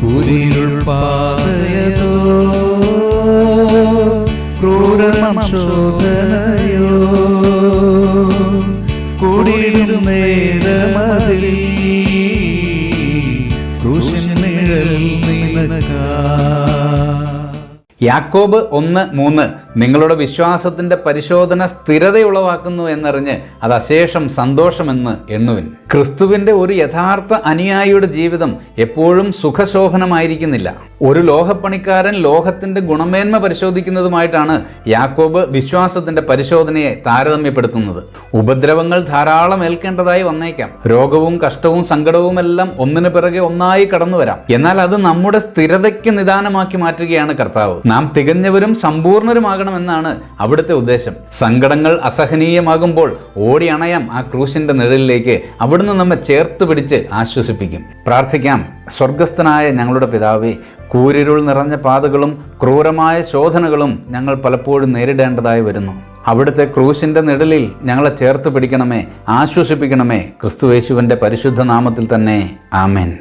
കുരിരുൾ പാതയതോ ക്രൂരമം ശോധനയോ കുടിലും നേരമതിൽ ക്രൂശിൻ നിഴൽ നിനക്കാ യാക്കോബ് ഒന്ന് മൂന്ന് നിങ്ങളുടെ വിശ്വാസത്തിന്റെ പരിശോധന സ്ഥിരതയുളവാക്കുന്നു എന്നറിഞ്ഞ് അത് അശേഷം സന്തോഷമെന്ന് എണ്ണുവിൻ. ക്രിസ്തുവിന്റെ ഒരു യഥാർത്ഥ അനുയായിയുടെ ജീവിതം എപ്പോഴും സുഖശോഭനമായിരിക്കുന്നില്ല. ഒരു ലോഹപ്പണിക്കാരൻ ലോഹത്തിന്റെ ഗുണമേന്മ പരിശോധിക്കുന്നതുമായിട്ടാണ് യാക്കോബ് വിശ്വാസത്തിന്റെ പരിശോധനയെ താരതമ്യപ്പെടുത്തുന്നത്. ഉപദ്രവങ്ങൾ ധാരാളം ഏൽക്കേണ്ടതായി വന്നേക്കാം. രോഗവും കഷ്ടവും സങ്കടവും എല്ലാം ഒന്നിനു പിറകെ ഒന്നായി കടന്നു വരാം എന്നാൽ അത് നമ്മുടെ സ്ഥിരതയ്ക്ക് നിദാനമാക്കി മാറ്റുകയാണ് കർത്താവ്. നാം തികഞ്ഞവരും സമ്പൂർണരുമാകണമെന്നാണ് അവിടുത്തെ ഉദ്ദേശം. സങ്കടങ്ങൾ അസഹനീയമാകുമ്പോൾ ഓടി അണയാം ആ ക്രൂശിന്റെ നിഴലിലേക്ക്. അവിടുന്ന് നമ്മെ ചേർത്ത് പിടിച്ച് ആശ്വസിപ്പിക്കും. പ്രാർത്ഥിക്കാം സ്വർഗസ്ഥനായ ഞങ്ങളുടെ പിതാവേ കൂരിരുൾ നിറഞ്ഞ പാതകളും ക്രൂരമായ ശോധനകളും ഞങ്ങൾ പലപ്പോഴും നേരിടേണ്ടതായി വരുന്നു. അവിടുത്തെ ക്രൂശിന്റെ നിഴലിൽ ഞങ്ങളെ ചേർത്ത് പിടിക്കണമേ ആശ്വസിപ്പിക്കണമേ. ക്രിസ്തുവേശുവിന്റെ പരിശുദ്ധ നാമത്തിൽ തന്നെ. ആമേൻ.